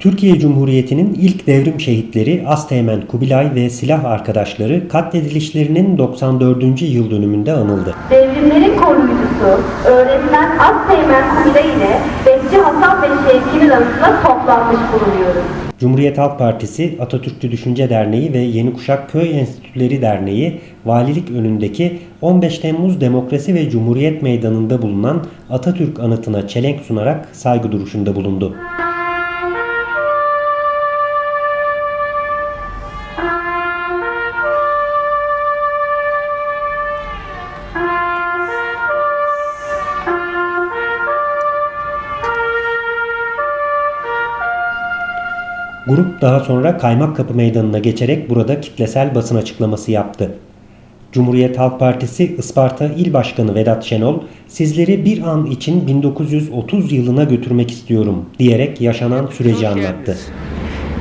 Türkiye Cumhuriyeti'nin ilk devrim şehitleri Asteğmen Kubilay ve silah arkadaşları katledilişlerinin 94. yıl dönümünde anıldı. Devrimlerin koruyucusu, öğretmen Asteğmen Kubilay ile bekçi Hasan Bey Şevki'nin arasında toplanmış bulunuyoruz. Cumhuriyet Halk Partisi, Atatürkçü Düşünce Derneği ve Yeni Kuşak Köy Enstitüleri Derneği, valilik önündeki 15 Temmuz Demokrasi ve Cumhuriyet Meydanı'nda bulunan Atatürk anıtına çelenk sunarak saygı duruşunda bulundu. Grup daha sonra Kaymakkapı Meydanı'na geçerek burada kitlesel basın açıklaması yaptı. Cumhuriyet Halk Partisi Isparta İl Başkanı Vedat Şenol, sizleri bir an için 1930 yılına götürmek istiyorum diyerek yaşanan süreci anlattı.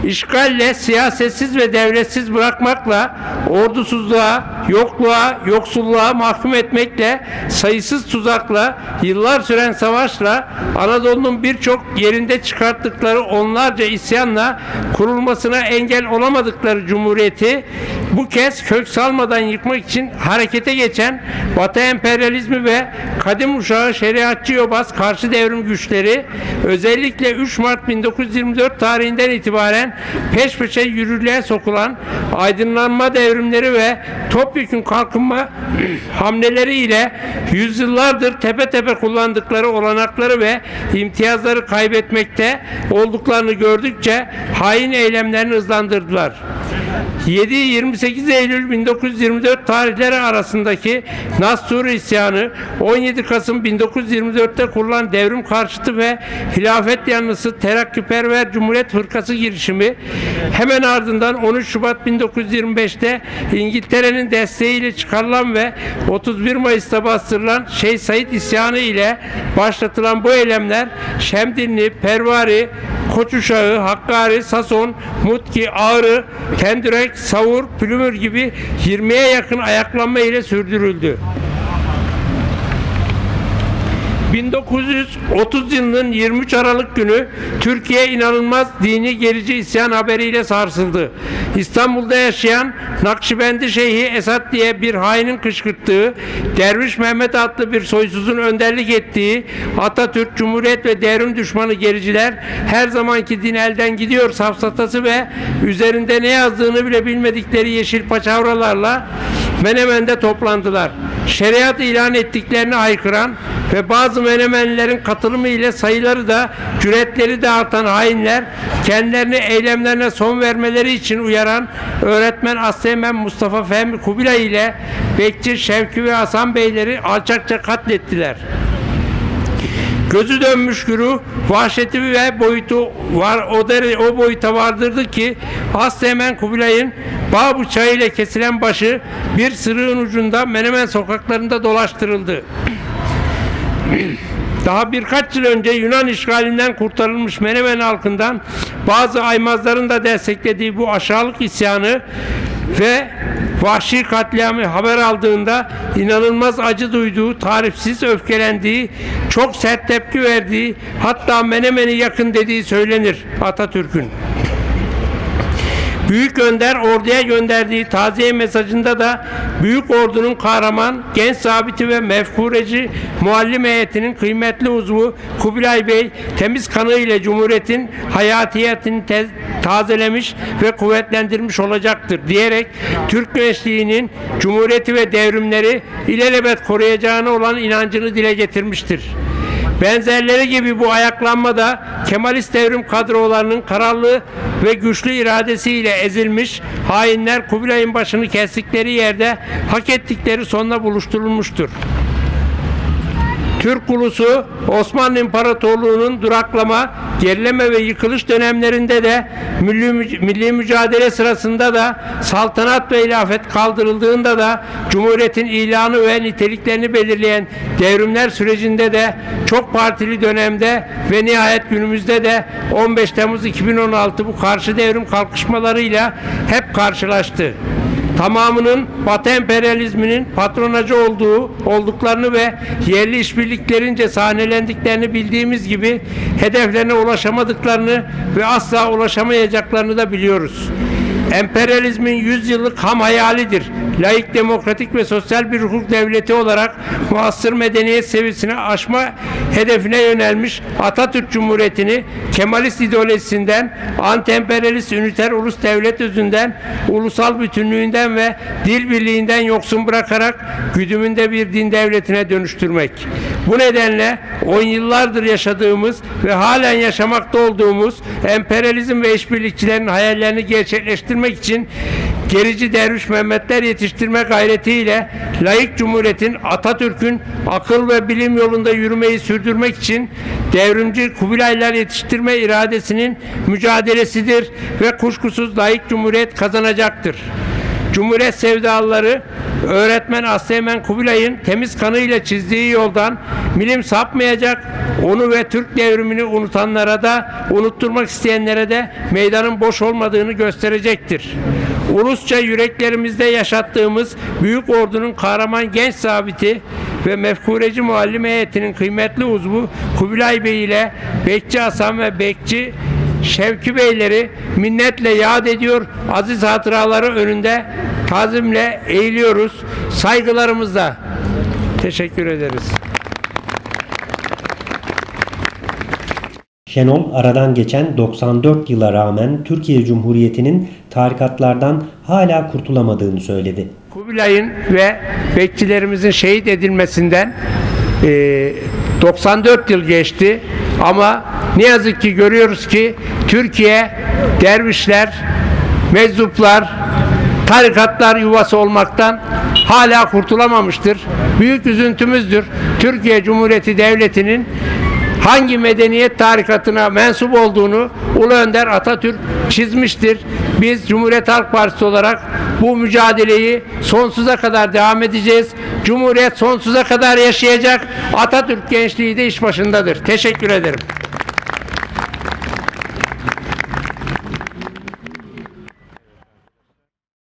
İşgalle, siyasetsiz ve devletsiz bırakmakla, ordusuzluğa, yokluğa, yoksulluğa mahkum etmekle, sayısız tuzakla, yıllar süren savaşla, Anadolu'nun birçok yerinde çıkarttıkları onlarca isyanla kurulmasına engel olamadıkları cumhuriyeti bu kez kök salmadan yıkmak için harekete geçen Batı emperyalizmi ve kadim uşağı şeriatçı yobaz karşı devrim güçleri özellikle 3 Mart 1924 tarihinden itibaren peş peşe yürürlüğe sokulan aydınlanma devrimleri ve topyekun kalkınma hamleleri ile yüzyıllardır tepe tepe kullandıkları olanakları ve imtiyazları kaybetmekte olduklarını gördükçe hain eylemlerini hızlandırdılar. 7-28 Eylül 1924 tarihleri arasındaki Nasturi isyanı, 17 Kasım 1924'te kurulan devrim karşıtı ve hilafet yanlısı terakkiperver Cumhuriyet Hırkası girişimi, hemen ardından 13 Şubat 1925'te İngiltere'nin desteğiyle çıkarılan ve 31 Mayıs'ta bastırılan Şeyh Said isyanı ile başlatılan bu eylemler Şemdinli, Pervari, Koçuşağı, Hakkari, Sason, Mutki, Ağrı, Kendürek, Savur, Pülümür gibi 20'ye yakın ayaklanma ile sürdürüldü. 1930 yılının 23 Aralık günü Türkiye inanılmaz dini gerici isyan haberiyle sarsıldı. İstanbul'da yaşayan Nakşibendi Şeyhi Esat diye bir hainin kışkırttığı, Derviş Mehmet adlı bir soysuzun önderlik ettiği Atatürk, Cumhuriyet ve devrim düşmanı gericiler her zamanki din elden gidiyor safsatası ve üzerinde ne yazdığını bile bilmedikleri yeşil paçavralarla Menemen'de toplandılar. Şeriat ilan ettiklerini haykıran ve bazı Menemenlilerin katılımı ile sayıları da cüretleri de artan hainler kendilerini eylemlerine son vermeleri için uyaran öğretmen Asteğmen Mustafa Fehmi Kubilay ile Bekçi Şevki ve Hasan Beyleri alçakça katlettiler. Gözü dönmüş güruh vahşeti ve boyutu var o dere, o boyuta vardırdı ki Asteğmen Kubilay'ın bağ bıçağı ile kesilen başı bir sırığın ucunda Menemen sokaklarında dolaştırıldı. Daha birkaç yıl önce Yunan işgalinden kurtarılmış Menemen halkından bazı aymazların da desteklediği bu aşağılık isyanı ve vahşi katliamı haber aldığında inanılmaz acı duyduğu, tarifsiz öfkelendiği, çok sert tepki verdiği, hatta Menemen'i yakın dediği söylenir Atatürk'ün. Büyük Önder orduya gönderdiği taziye mesajında da Büyük Ordu'nun kahraman, genç zabiti ve mefkureci muallim heyetinin kıymetli uzvu Kubilay Bey temiz kanı ile Cumhuriyet'in hayatiyetini tazelemiş ve kuvvetlendirmiş olacaktır diyerek Türk gençliğinin Cumhuriyeti ve devrimleri ilelebet koruyacağına olan inancını dile getirmiştir. Benzerleri gibi bu ayaklanmada Kemalist devrim kadrolarının kararlı ve güçlü iradesiyle ezilmiş, hainler Kubilay'ın başını kestikleri yerde hak ettikleri sonla buluşturulmuştur. Türk ulusu Osmanlı İmparatorluğu'nun duraklama, gerileme ve yıkılış dönemlerinde de milli, milli mücadele sırasında da saltanat ve ilafet kaldırıldığında da Cumhuriyet'in ilanı ve niteliklerini belirleyen devrimler sürecinde de çok partili dönemde ve nihayet günümüzde de 15 Temmuz 2016 bu karşı devrim kalkışmalarıyla hep karşılaştı. Tamamının Batı emperyalizminin patronajı olduğu olduklarını ve yerli işbirliklerince sahnelendiklerini bildiğimiz gibi hedeflerine ulaşamadıklarını ve asla ulaşamayacaklarını da biliyoruz. Emperyalizmin 100 yıllık ham hayalidir. Laik, demokratik ve sosyal bir hukuk devleti olarak muasır medeniyet seviyesini aşma hedefine yönelmiş Atatürk Cumhuriyeti'ni Kemalist ideolojisinden, anti-emperyalist üniter ulus devlet özünden, ulusal bütünlüğünden ve dil birliğinden yoksun bırakarak güdümünde bir din devletine dönüştürmek. Bu nedenle on yıllardır yaşadığımız ve halen yaşamakta olduğumuz emperyalizm ve işbirlikçilerin hayallerini gerçekleştirmek için gerici derviş Mehmetler yetiştirme gayretiyle layık cumhuriyetin Atatürk'ün akıl ve bilim yolunda yürümeyi sürdürmek için devrimci Kubilaylar yetiştirme iradesinin mücadelesidir ve kuşkusuz layık cumhuriyet kazanacaktır. Cumhuriyet sevdalıları öğretmen Aslemen Kubilay'ın temiz kanıyla çizdiği yoldan milim sapmayacak, onu ve Türk devrimini unutanlara da unutturmak isteyenlere de meydanın boş olmadığını gösterecektir. Ulusça yüreklerimizde yaşattığımız büyük ordunun kahraman genç zabiti ve mefkureci muallim heyetinin kıymetli uzvu Kubilay Bey ile Bekçi Hasan ve Bekçi Şevki Beyleri minnetle yad ediyor, aziz hatıraları önünde tazimle eğiliyoruz, saygılarımızla. Teşekkür ederiz. Şenol aradan geçen 94 yıla rağmen Türkiye Cumhuriyeti'nin tarikatlardan hala kurtulamadığını söyledi. Kubilay'ın ve bekçilerimizin şehit edilmesinden e, 94 yıl geçti ama ne yazık ki görüyoruz ki Türkiye dervişler, meczuplar, tarikatlar yuvası olmaktan hala kurtulamamıştır. Büyük üzüntümüzdür. Türkiye Cumhuriyeti Devleti'nin hangi medeniyet tarikatına mensup olduğunu Ulu Önder Atatürk çizmiştir. Biz Cumhuriyet Halk Partisi olarak bu mücadeleyi sonsuza kadar devam edeceğiz. Cumhuriyet sonsuza kadar yaşayacak. Atatürk gençliği de iş başındadır. Teşekkür ederim.